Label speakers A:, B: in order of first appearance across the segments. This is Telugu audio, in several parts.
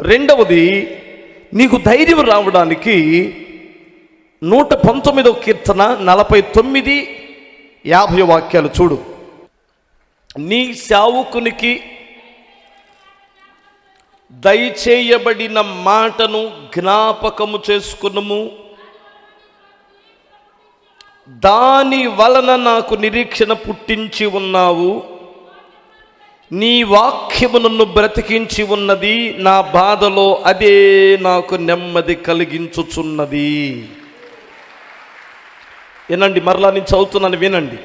A: రెండవది నీకు ధైర్యం రావడానికి నూట పంతొమ్మిదవ కీర్తన నలభై తొమ్మిది యాభై వాక్యాలు చూడు. నీ శావుకునికి దయచేయబడిన మాటను జ్ఞాపకము చేసుకునుము. దాని వలన నాకు నిరీక్షణ పుట్టించి ఉన్నావు. నీ వాక్యము నన్ను బ్రతికించి ఉన్నది నా బాధలో అదే నాకు నెమ్మది కలిగించుచున్నది. వినండి మరలా నేను చదువుతున్నాను వినండి.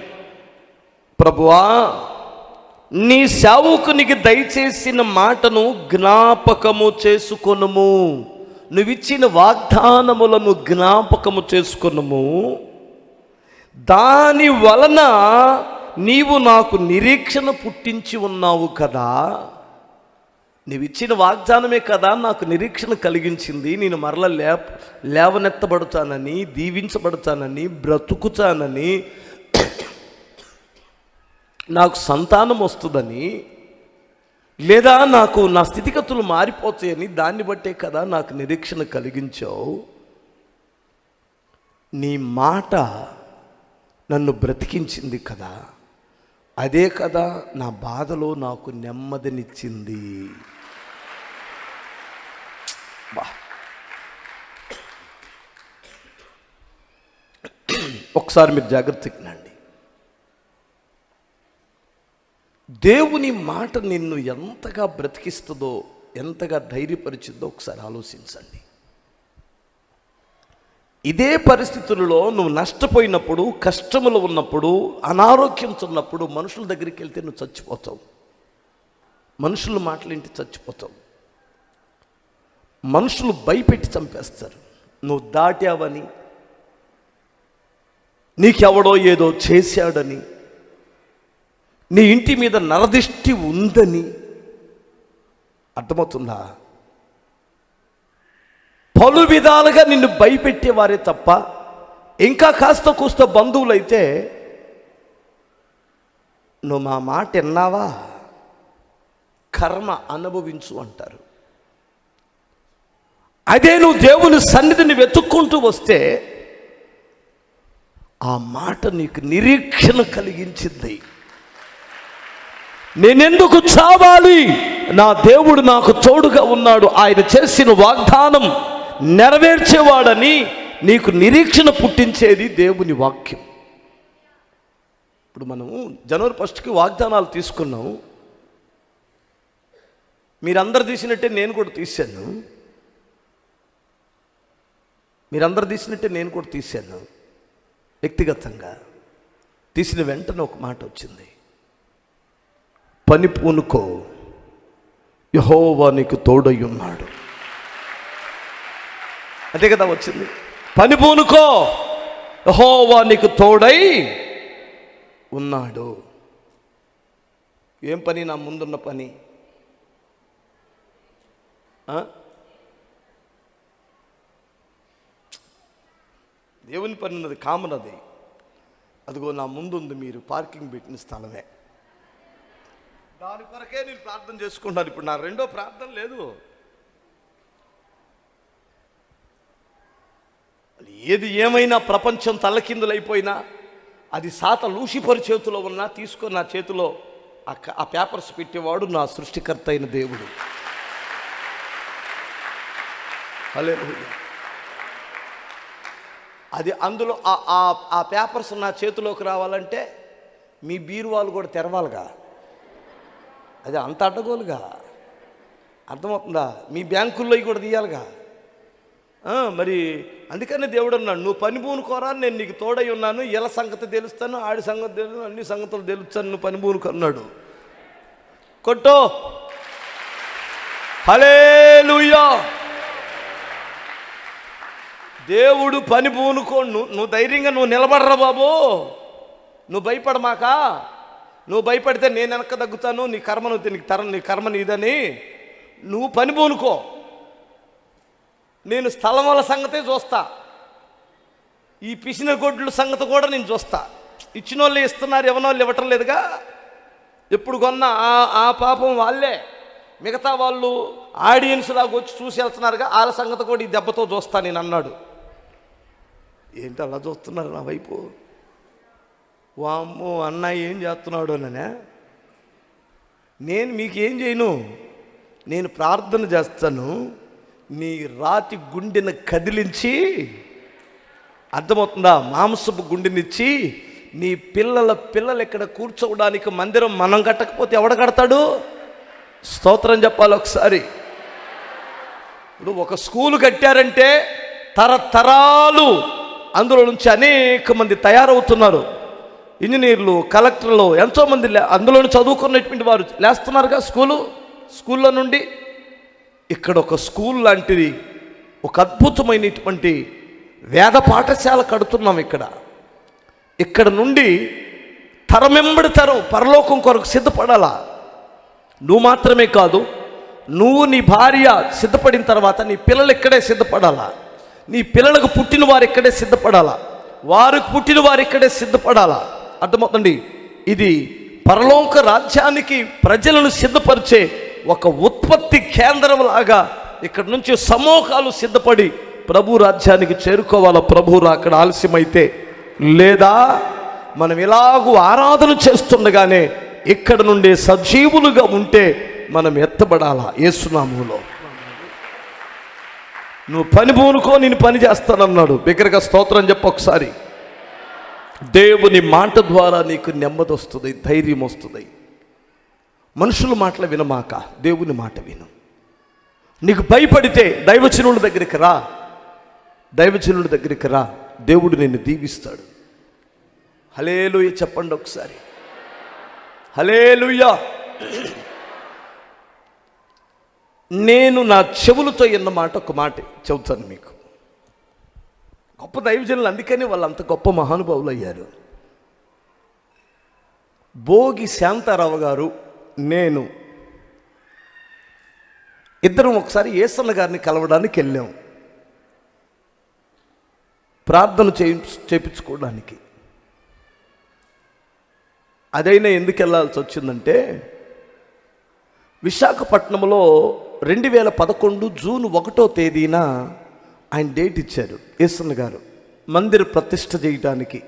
A: ప్రభువా నీ సేవకునికి దయచేసిన మాటను జ్ఞాపకము చేసుకొనుము. నువ్విచ్చిన వాగ్దానములను జ్ఞాపకము చేసుకొనుము. దాని వలన నీవు నాకు నిరీక్షణ పుట్టించి ఉన్నావు కదా. నీవిచ్చిన వాగ్దానమే కదా నాకు నిరీక్షణ కలిగించింది. నేను మరల లే లేవనెత్తబడతానని దీవించబడతానని బ్రతుకుతానని నాకు సంతానం వస్తుందని లేదా నాకు నా స్థితిగతులు మారిపోతాయని దాన్ని బట్టే కదా నాకు నిరీక్షణ కలిగించావు. నీ మాట నన్ను బ్రతికించింది కదా. అదే కదా నా బాధలో నాకు నెమ్మదినిచ్చింది. బా. ఒకసారి మీరు జాగ్రత్తగా వినండి దేవుని మాట నిన్ను ఎంతగా బ్రతికిస్తుందో ఎంతగా ధైర్యపరిచిందో ఒకసారి ఆలోచించండి. ఇదే పరిస్థితులలో నువ్వు నష్టపోయినప్పుడు కష్టములు ఉన్నప్పుడు అనారోగ్యంతో ఉన్నప్పుడు మనుషుల దగ్గరికి వెళ్తే నువ్వు చచ్చిపోతావు. మనుషులు మాటలింటి చచ్చిపోతావు. మనుషులు భయపెట్టి చంపేస్తారు. నువ్వు దాటావని నీకెవడో ఏదో చేశాడని నీ ఇంటి మీద నరదిష్టి ఉందని అర్థమవుతుందా? పలు విధాలుగా నిన్ను భయపెట్టేవారే తప్ప ఇంకా కాస్త కూస్త బంధువులైతే నువ్వు మా మాట విన్నావా? కర్మ అనుభవించు అంటారు. అదే నువ్వు దేవుని సన్నిధిని వెతుక్కుంటూ వస్తే ఆ మాట నీకు నిరీక్షణ కలిగించింది. నేనెందుకు చావాలి? నా దేవుడు నాకు తోడుగా ఉన్నాడు. ఆయన చేసిన వాగ్దానం నెరవేర్చేవాడని నీకు నిరీక్షణ పుట్టించేది దేవుని వాక్యం. ఇప్పుడు మనము జనవరి ఫస్ట్కి వాగ్దానాలు తీసుకున్నాము. మీరందరు తీసినట్టే నేను కూడా తీశాను. మీరందరు తీసినట్టే నేను కూడా తీశాను. వ్యక్తిగతంగా తీసిన వెంటనే ఒక మాట వచ్చింది. పని పూనుకో. యహోవా నీకు తోడయ్యున్నాడు అంతే అదే కదా వచ్చింది. పని పూనుకో. యహోవా నీకు తోడై ఉన్నాడు. ఏం పని? నా ముందున్న పని. దేవుని పని ఉన్నది కామన్ అది. అదిగో నా ముందుంది మీరు. పార్కింగ్ పెట్టిన స్థలమే. దాని కొరకే నేను ప్రార్థన చేసుకుంటాను ఇప్పుడు నా రెండో ప్రార్థన లేదు. ఏది ఏమైనా ప్రపంచం తల్లకిందులైపోయినా అది సాత లూసిఫర్ చేతిలో ఉన్నా తీసుకొని నా చేతిలో ఆ పేపర్స్ పెట్టేవాడు నా సృష్టికర్త అయిన దేవుడు. అది అందులో ఆ- ఆ పేపర్స్ నా చేతిలోకి రావాలంటే మీ బీరువాలు కూడా తెరవాలిగా. అది అంత అడ్డగోలుగా. అర్థమవుతుందా? మీ బ్యాంకుల్లో కూడా తీయాలిగా. మరి అందుకనే దేవుడు అన్నాడు నువ్వు పని పూనుకోరా నేను నీకు తోడై ఉన్నాను. ఎలా సంగతి తెలుస్తాను ఆడి సంగతి తెలుసు అన్ని సంగతులు తెలుస్తాను నువ్వు పని పూనుకో కొట్టో. హలేలుయా దేవుడు పని పూనుకో నువ్వు నువ్వు ధైర్యంగా నువ్వు నిలబడరా బాబు. నువ్వు భయపడమాక. నువ్వు భయపడితే నేను వెనక తగ్గుతాను నీ కర్మను నీకు తరం నీ కర్మ నీదని. నువ్వు పని పూనుకో నేను స్థలముల సంగతే చూస్తా. ఈ పిసిన గొడ్ల సంగతి కూడా నేను చూస్తా. ఇచ్చిన వాళ్ళు ఇస్తున్నారు ఎవరి వాళ్ళు ఇవ్వటం లేదుగా. ఎప్పుడు కొన్న ఆ ఆ పాపం వాళ్ళే. మిగతా వాళ్ళు ఆడియన్స్ లాగా వచ్చి చూసి వెళ్తున్నారుగా వాళ్ళ సంగతి కూడా ఈ దెబ్బతో చూస్తా నేను అన్నాడు. ఏంటి అలా చూస్తున్నారు నా వైపు? వామ్మో అన్న ఏం చేస్తున్నాడు అనే నేను మీకేం చేయను? నేను ప్రార్థన చేస్తాను. నీ రాతి గుండెను కదిలించి అర్థమవుతుందా? మాంసపు గుండెనిచ్చి నీ పిల్లల పిల్లలు ఇక్కడ కూర్చోవడానికి మందిరం మనం కట్టకపోతే ఎవడ కడతాడు? స్తోత్రం చెప్పాలి ఒకసారి. ఇప్పుడు ఒక స్కూల్ కట్టారంటే తరతరాలు అందులో నుంచి అనేక మంది తయారవుతున్నారు. ఇంజనీర్లు కలెక్టర్లు ఎంతోమంది అందులోని అందులో చదువుకున్నటువంటి వారు లేస్తున్నారుగా స్కూలు? స్కూల్లో నుండి ఇక్కడ ఒక స్కూల్ లాంటిది ఒక అద్భుతమైనటువంటి వేద పాఠశాల కడుతున్నాం ఇక్కడ. ఇక్కడ నుండి తరమెంబడి తరం పరలోకం కొరకు సిద్ధపడాలా. నువ్వు మాత్రమే కాదు నువ్వు నీ భార్య సిద్ధపడిన తర్వాత నీ పిల్లలు ఇక్కడే సిద్ధపడాలా. నీ పిల్లలకు పుట్టిన వారు ఇక్కడే సిద్ధపడాలా. వారికి పుట్టిన వారు ఇక్కడే సిద్ధపడాలా. అర్థమవుతుంది ఇది పరలోక రాజ్యానికి ప్రజలను సిద్ధపరిచే ఒక ఉత్పత్తి కేంద్రం లాగా ఇక్కడ నుంచి సమూహాలు సిద్ధపడి ప్రభు రాజ్యానికి చేరుకోవాలా? ప్రభు అక్కడ ఆలస్యమైతే. లేదా మనం ఇలాగూ ఆరాధన చేస్తుండగానే ఇక్కడ నుండి సజీవులుగా ఉంటే మనం ఎత్తబడాలా? ఏసునాములో నువ్వు పని పూనుకో నేను పని చేస్తానన్నాడు. బిగ్గరగా స్తోత్రం చెప్పు ఒకసారి. దేవుని మాట ద్వారా నీకు నెమ్మది వస్తుంది ధైర్యం వస్తుంది. మనుషుల మాటలు వినమాక దేవుని మాట విను. నీకు భయపడితే దైవచనుల దగ్గరికి రా. దైవచనుల దగ్గరికి రా. దేవుడు నిన్ను దీవిస్తాడు. హలేలుయ చెప్పండి ఒకసారి. హలేలుయ్యా నేను నా చెవులతో ఎన్న మాట ఒక మాట చెబుతాను మీకు. గొప్ప దైవజనులు అందుకని వాళ్ళు అంత గొప్ప మహానుభావులు అయ్యారు. భోగి శాంతారావు గారు నేను. ఇద్దరం ఒకసారి ఏసన్న గారిని కలవడానికి వెళ్ళాం. ప్రార్థన చేయి చేయించుకోవడానికి అదైనా ఎందుకు వెళ్ళాల్సి వచ్చిందంటే విశాఖపట్నంలో రెండు వేల పదకొండు జూన్ ఒకటో తేదీన ఆయన డేట్ ఇచ్చారు ఈశ్వరన్ గారు. మందిర ప్రతిష్ట చేయడానికి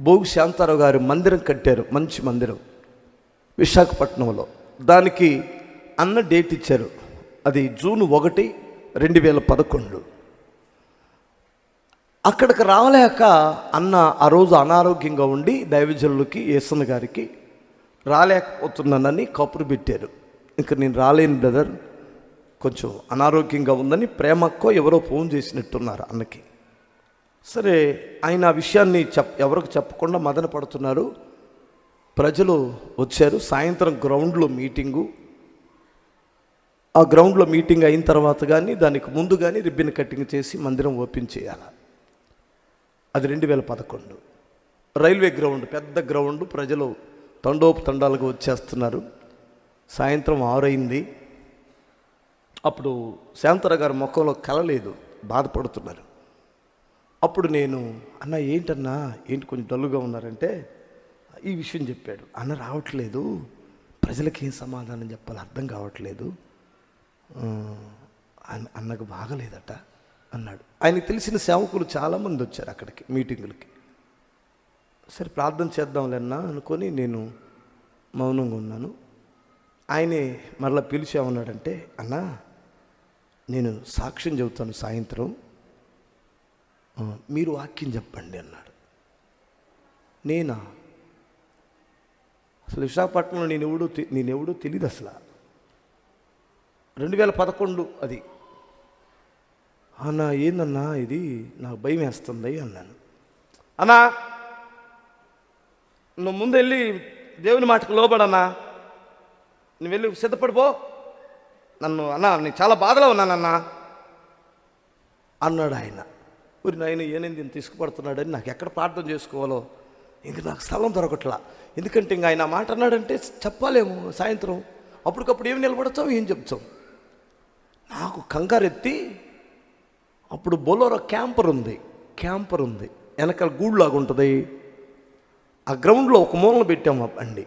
A: భోగి శాంతారావు గారు మందిరం కట్టారు మంచి మందిరం. విశాఖపట్నంలో. దానికి అన్న డేట్ ఇచ్చారు. అది జూన్ ఒకటి రెండు వేల పదకొండు. అక్కడికి రావలేక అన్న ఆ రోజు అనారోగ్యంగా ఉండి దైవజనులకి యేసన్న గారికి రాలేకపోతున్నానని కబురు పెట్టారు. ఇంక నేను రాలేను బ్రదర్. కొంచెం అనారోగ్యంగా ఉందని ప్రేమక్కో ఎవరో ఫోన్ చేసినట్టున్నారు అన్నకి. సరే ఆయన ఆ విషయాన్ని చెప్ ఎవరికి చెప్పకుండా మదన పడుతున్నారు. ప్రజలు వచ్చారు. సాయంత్రం గ్రౌండ్లో మీటింగు. ఆ గ్రౌండ్లో మీటింగ్ అయిన తర్వాత కానీ దానికి ముందు కానీ రిబ్బన్ కటింగ్ చేసి మందిరం ఓపెన్ చేయాలి. అది రెండు వేల పదకొండు. రైల్వే గ్రౌండ్ పెద్ద గ్రౌండ్ ప్రజలు తండోపు తండాలుగా వచ్చేస్తున్నారు. సాయంత్రం ఆరైంది. అప్పుడు శాంతర గారి ముఖంలో కలలేదు బాధపడుతున్నారు. అప్పుడు నేను అన్న ఏంటన్నా? ఏంటి కొంచెం డల్లుగా ఉన్నారంటే ఈ విషయం చెప్పాడు. అన్న రావట్లేదు. ప్రజలకి ఏం సమాధానం చెప్పాలి అర్థం కావట్లేదు. అన్నకు బాగలేదట అన్నాడు. ఆయనకు తెలిసిన సేవకులు చాలామంది వచ్చారు అక్కడికి మీటింగులకి. సరే ప్రార్థన చేద్దాంలేనా అనుకొని నేను మౌనంగా ఉన్నాను. ఆయనే మరలా పిలిచామన్నాడంటే అన్న నేను సాక్ష్యం చెబుతాను సాయంత్రం. మీరు వాక్యం చెప్పండి అన్నాడు. నేనా? అసలు విశాఖపట్నంలో నేను ఎవడో నేను తెలియదు అసలు. రెండు వేల పదకొండు అది. అన్నా ఏందన్నా ఇది? నాకు భయం వేస్తుంది అన్నాను. అన్నా నువ్వు ముందు వెళ్ళి దేవుని మాటకు లోబడన్నా. నువ్వు వెళ్ళి సిద్ధపడిపో నన్ను అన్నా నేను చాలా బాధలో ఉన్నానన్నా అన్నాడు ఆయన. ఊరి నాయన ఏనేది నేను తీసుకుపడుతున్నాడని నాకు ఎక్కడ ప్రార్థన చేసుకోవాలో? ఇంక నాకు స్థలం దొరకట్లా. ఎందుకంటే ఇంక ఆయన మాట అన్నాడంటే చెప్పాలేము సాయంత్రం. అప్పటికప్పుడు ఏం నిలబడతావు ఏం చెప్తాం నాకు కంగారెత్తి అప్పుడు బొలోరో క్యాంపర్ ఉంది. క్యాంపర్ ఉంది. వెనకాల గూడులాగా ఉంటుంది ఆ గ్రౌండ్లో ఒక మూలన పెట్టాము అండి బండి.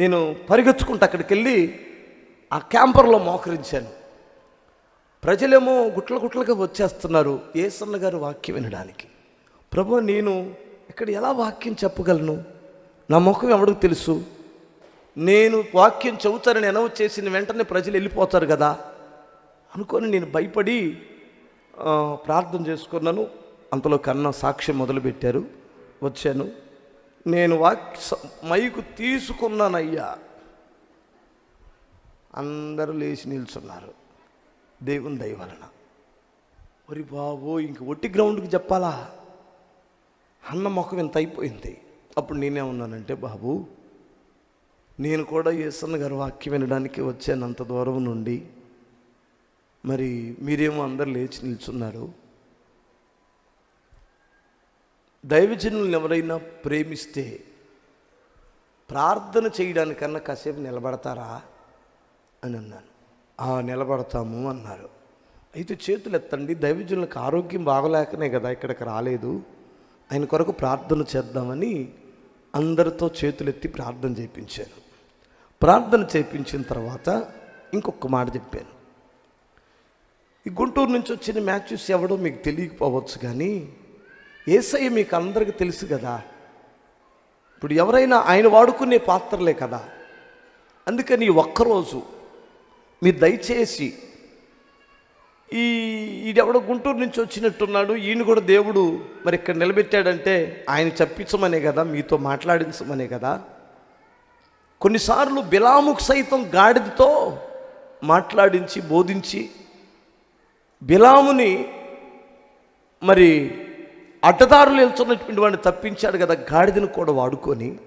A: నేను పరిగెత్తుకుంటూ అక్కడికి వెళ్ళి ఆ క్యాంపర్లో మోకరించాను. ప్రజలేమో గుట్ల గుట్లగా వచ్చేస్తున్నారు. ఏసన్న గారు వాక్యం వినడానికి. ప్రభు నేను ఇక్కడ ఎలా వాక్యం చెప్పగలను? నా ముఖం ఎవడికి తెలుసు? నేను వాక్యం చెబుతానని అనౌన్స్ చేసిన వెంటనే ప్రజలు వెళ్ళిపోతారు కదా. అనుకొని నేను భయపడి ప్రార్థన చేసుకున్నాను. అంతలో కన్న సాక్ష్యం మొదలుపెట్టారు. వచ్చాను. నేను వాక్ మైకు తీసుకున్నానయ్యా. అందరూ లేచి నిల్చున్నారు. దేవుని దయ వలన. ఒరి బాబు ఇంక ఒట్టి గ్రౌండ్కి చెప్పాలా? అన్న ముఖం ఇంత అయిపోయింది. అప్పుడు నేనే ఉన్నానంటే బాబు నేను కూడా యేసన్న గారి వాక్యం వినడానికి వచ్చాను అంత దూరం నుండి. మరి మీరేమో అందరు లేచి నిల్చున్నారు. దైవజనులను ఎవరైనా ప్రేమిస్తే ప్రార్థన చేయడానికన్నా కాసేపు నిలబడతారా? అని అన్నాను. "ఆ, నిలబడతాము అన్నారు. అయితే చేతులు ఎత్తండి దైవజనులకు ఆరోగ్యం బాగలేకనే కదా ఇక్కడికి రాలేదు. ఆయన కొరకు ప్రార్థన చేద్దామని అందరితో చేతులెత్తి ప్రార్థన చేయించాను ప్రార్థన చేయించిన తర్వాత ఇంకొక మాట చెప్పాను. ఈ గుంటూరు నుంచి వచ్చిన మ్యాచెస్ ఎవడో మీకు తెలియకపోవచ్చు కానీ ఏసయ్య మీకు అందరికీ తెలుసు కదా. ఇప్పుడు ఎవరైనా ఆయన వాడుకునే పాత్రలే కదా. అందుకని ఒక్కరోజు మీరు దయచేసి ఈ ఈడెవడో గుంటూరు నుంచి వచ్చినట్టున్నాడు ఈయన కూడా దేవుడు. మరి ఇక్కడ నిలబెట్టాడంటే ఆయన చెప్పించమనే కదా మీతో మాట్లాడించమనే కదా. కొన్నిసార్లు బిలాముకు సైతం గాడిదతో మాట్లాడించి బోధించి బిలాముని మరి అడ్డదారులు వెళ్తున్నటువంటి వాడిని తప్పించాడు కదా గాడిదను కూడా వాడుకొని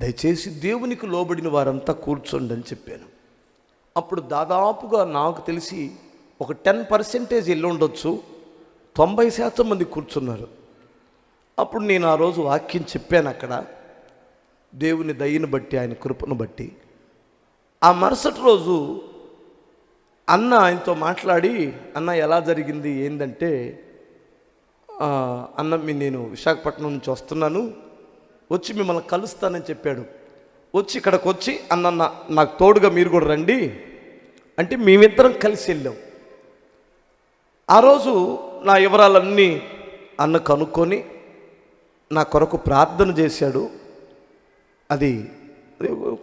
A: దయచేసి దేవునికి లోబడిన వారంతా కూర్చోండి అని చెప్పాను. అప్పుడు దాదాపుగా నాకు తెలిసి ఒక టెన్ పర్సెంటేజ్ ఇల్లు ఉండొచ్చు తొంభై శాతం మంది కూర్చున్నారు. అప్పుడు నేను ఆ రోజు వాక్యం చెప్పాను అక్కడ. దేవుని దయ్యను బట్టి ఆయన కృపను బట్టి. ఆ మరుసటి రోజు అన్న ఆయనతో మాట్లాడి అన్న ఎలా జరిగింది? ఏంటంటే అన్న మీ నేను విశాఖపట్నం నుంచి వస్తున్నాను. వచ్చి మిమ్మల్ని కలుస్తానని చెప్పాడు. వచ్చి ఇక్కడికి వచ్చి అన్న నాకు తోడుగా మీరు కూడా రండి. అంటే మేమిద్దరం కలిసి వెళ్ళాం. ఆ రోజు నా వివరాలన్నీ అన్న కనుక్కొని నా కొరకు ప్రార్థన చేశాడు. అది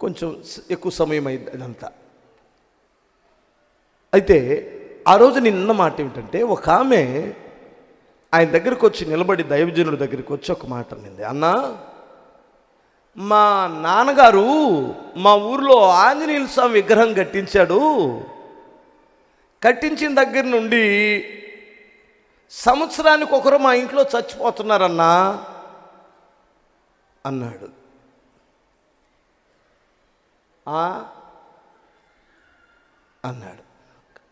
A: కొంచెం ఎక్కువ సమయం అయింది అదంతా. అయితే ఆ రోజు నిన్న మాట ఏమిటంటే ఒక ఆమె ఆయన దగ్గరికి వచ్చి నిలబడి దైవజనుడి దగ్గరికి వచ్చి ఒక మాట అనింది. అన్నా మా నాన్నగారు మా ఊర్లో ఆంజనేయుల స్వామి విగ్రహం కట్టించాడు. కట్టించిన దగ్గర నుండి సంవత్సరానికి ఒకరు మా ఇంట్లో చచ్చిపోతున్నారన్నా అన్నాడు. అన్నాడు.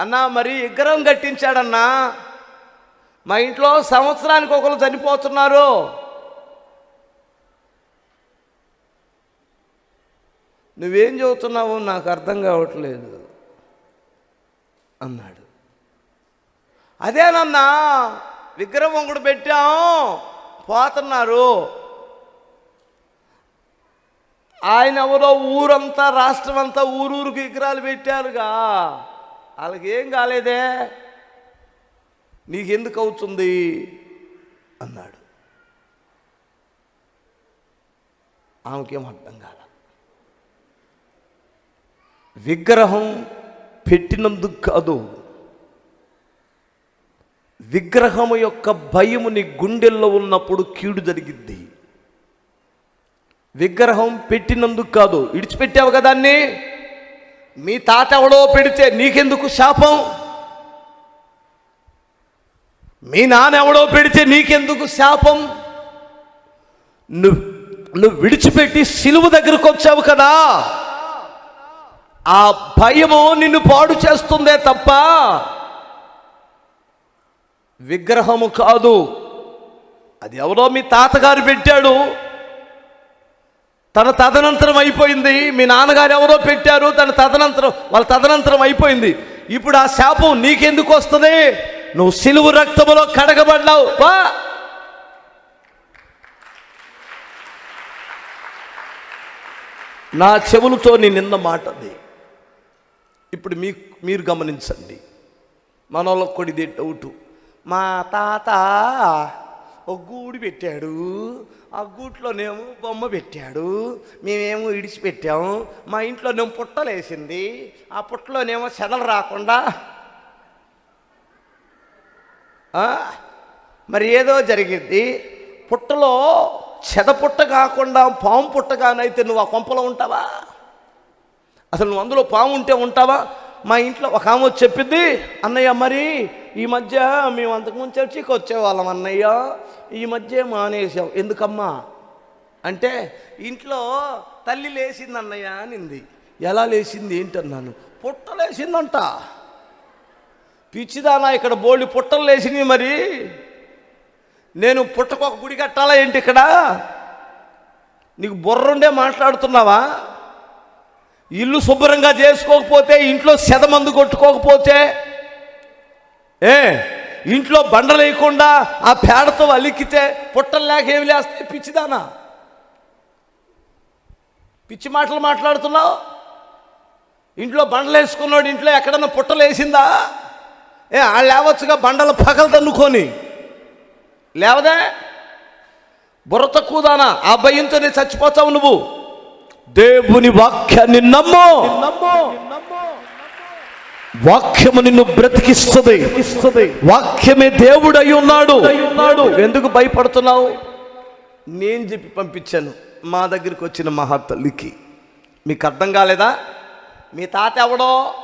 A: అన్నా మరి విగ్రహం కట్టించాడన్నా? మా ఇంట్లో సంవత్సరానికి ఒకరు చనిపోతున్నారు. నువ్వేం చదువుతున్నావో నాకు అర్థం కావట్లేదు. అన్నాడు. అదేనన్నా విగ్రహం కూడా పెట్టాం పోతున్నారు. ఆయన ఎవరో ఊరంతా రాష్ట్రం అంతా ఊరూరుకు విగ్రహాలు పెట్టారుగా. వాళ్ళకేం కాలేదే? నీకెందుకు అవుతుంది? అన్నాడు. ఆమెకేం అర్థం కాల. విగ్రహం పెట్టినందుకు కాదు. విగ్రహము యొక్క భయము నీ గుండెల్లో ఉన్నప్పుడు కీడు జరిగిద్ది. విగ్రహం పెట్టినందుకు కాదు. ఇడిచిపెట్టావు కదా దాన్ని మీ తాత ఎవడో పెడితే నీకెందుకు శాపం? మీ నాన్న ఎవడో పెడితే నీకెందుకు శాపం? నువ్వు నువ్వు విడిచిపెట్టి సిలువు దగ్గరకు వచ్చావు కదా? ఆ భయము నిన్ను పాడు చేస్తుందే తప్ప విగ్రహము కాదు. అది ఎవరో మీ తాతగారు పెట్టాడు. తన తదనంతరం అయిపోయింది. మీ నాన్నగారు ఎవరో పెట్టారు. తన తదనంతరం వాళ్ళ తదనంతరం అయిపోయింది. ఇప్పుడు ఆ శాపం నీకెందుకు వస్తుంది? నువ్వు సిలువు రక్తములో కడగబడ్డావు. పా నా చెవులతో నీ నిన్న మాటది. ఇప్పుడు మీ మీరు గమనించండి. మనలో కొడిదే డౌటు మా తాత ఒక గూడు పెట్టాడు. ఆ గూట్లోనేమో బొమ్మ పెట్టాడు. మేమేమో ఇడిచిపెట్టాము మా ఇంట్లోనేమో పుట్టలేసింది ఆ పుట్టలోనేమో చెదలు రాకుండా మరి ఏదో జరిగింది. పుట్టలో చెద పుట్ట కాకుండా పాము పుట్టగానైతే నువ్వు ఆ కొంపలో ఉంటావా? అసలు నువ్వు అందులో పాము ఉంటే ఉంటావా? మా ఇంట్లో ఒక ఆమె వచ్చి చెప్పింది అన్నయ్య మరి ఈ మధ్య మేము అంతకుముందు చర్చికి వచ్చేవాళ్ళం అన్నయ్య ఈ మధ్య మానేసాం ఎందుకమ్మా? అంటే ఇంట్లో తల్లి లేచింది అన్నయ్య అనింది. ఎలా లేచింది ఏంటన్నాను? పుట్ట లేచిందంట. పిచ్చిదానా ఇక్కడ బోళ్ళు పుట్టలు లేచినాయి మరి. నేను పుట్టకు ఒక గుడి కట్టాలా ఏంటి ఇక్కడ? నీకు బుర్రుండే మాట్లాడుతున్నావా? ఇల్లు శుభ్రంగా చేసుకోకపోతే ఇంట్లో సెదమందు కొట్టుకోకపోతే ఏ ఇంట్లో బండలేయకుండా ఆ పేడతో అలిక్కితే పుట్టలు లేక ఏమి లేస్తే పిచ్చిదానా? పిచ్చి మాటలు మాట్లాడుతున్నావు? ఇంట్లో బండలు వేసుకున్నాడు ఇంట్లో ఎక్కడన్నా పుట్టలు వేసిందా? ఏ ఆ లేవచ్చుగా బండలు పగలు తన్నుకొని. లేవదే? బుర్ర తక్కువదానా? ఆ భయంతోనే చచ్చిపోతావు నువ్వు. దేవుని వాక్యాన్ని నమ్ము. వాక్యము నిన్ను బ్రతికిస్తుంది. వాక్యమే దేవుడై ఉన్నాడు. ఎందుకు భయపడుతున్నావు? నేను చెప్పి పంపించాను. మా దగ్గరికి వచ్చిన మహాతల్లికి మీకు అర్థం కాలేదా? మీ తాత ఎవడో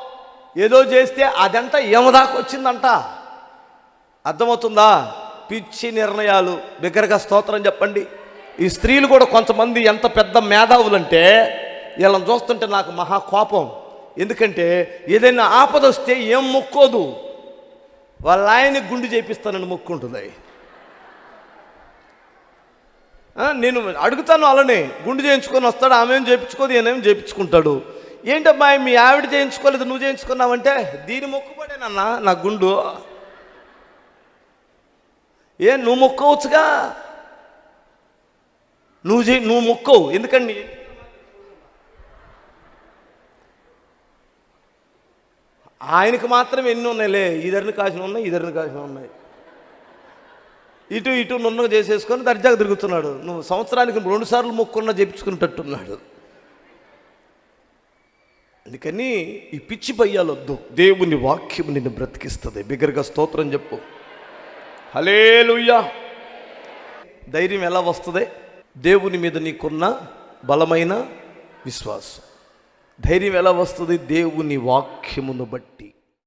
A: ఏదో చేస్తే అదంతా ఏమదాకా వచ్చిందంట. అర్థమవుతుందా? పిచ్చి నిర్ణయాలు. బిగ్గరగా స్తోత్రం చెప్పండి. ఈ స్త్రీలు కూడా కొంతమంది ఎంత పెద్ద మేధావులంటే వీళ్ళని చూస్తుంటే నాకు మహా కోపం. ఎందుకంటే ఏదైనా ఆపద వస్తే ఏం మొక్కోదు. వాళ్ళ ఆయనకి గుండు చేపిస్తానని మొక్కుంటుంది. నేను అడుగుతాను అలానే గుండు చేయించుకొని వస్తాడు? ఆమె ఏం చేయించుకోదు ఈయనేం చేయించుకుంటాడు? ఏంటమ్మా మీ ఆవిడ చేయించుకోలేదు నువ్వు చేయించుకున్నావంటే? దీని మొక్కుబడేనన్నా నా గుండు. ఏ నువ్వు మొక్కవచ్చుగా? నువ్వు చే నువ్వు మొక్కవు. ఎందుకండి? ఆయనకి మాత్రం ఎన్ని ఉన్నాయిలే? ఇద్దరిని కాసిన ఉన్నాయి ఇద్దరిని కాసిన ఉన్నాయి. ఇటు ఇటు నున్నగా చేసేసుకొని దర్జాగా తిరుగుతున్నాడు. నువ్వు సంవత్సరానికి రెండు సార్లు మొక్కున్నా చెప్పించుకునేటట్టున్నాడు అందుకని ఈ పిచ్చి పయ్యాలొద్దు. దేవుని వాక్యం నిన్ను బ్రతికిస్తుంది. బిగ్గరగా స్తోత్రం చెప్పు. హలేలుయ్యా ధైర్యం ఎలా వస్తుంది? దేవుని మీద నీకున్న బలమైన విశ్వాసం. ధైర్యం ఎలా వస్తుంది? దేవుని వాక్యమును బట్టి.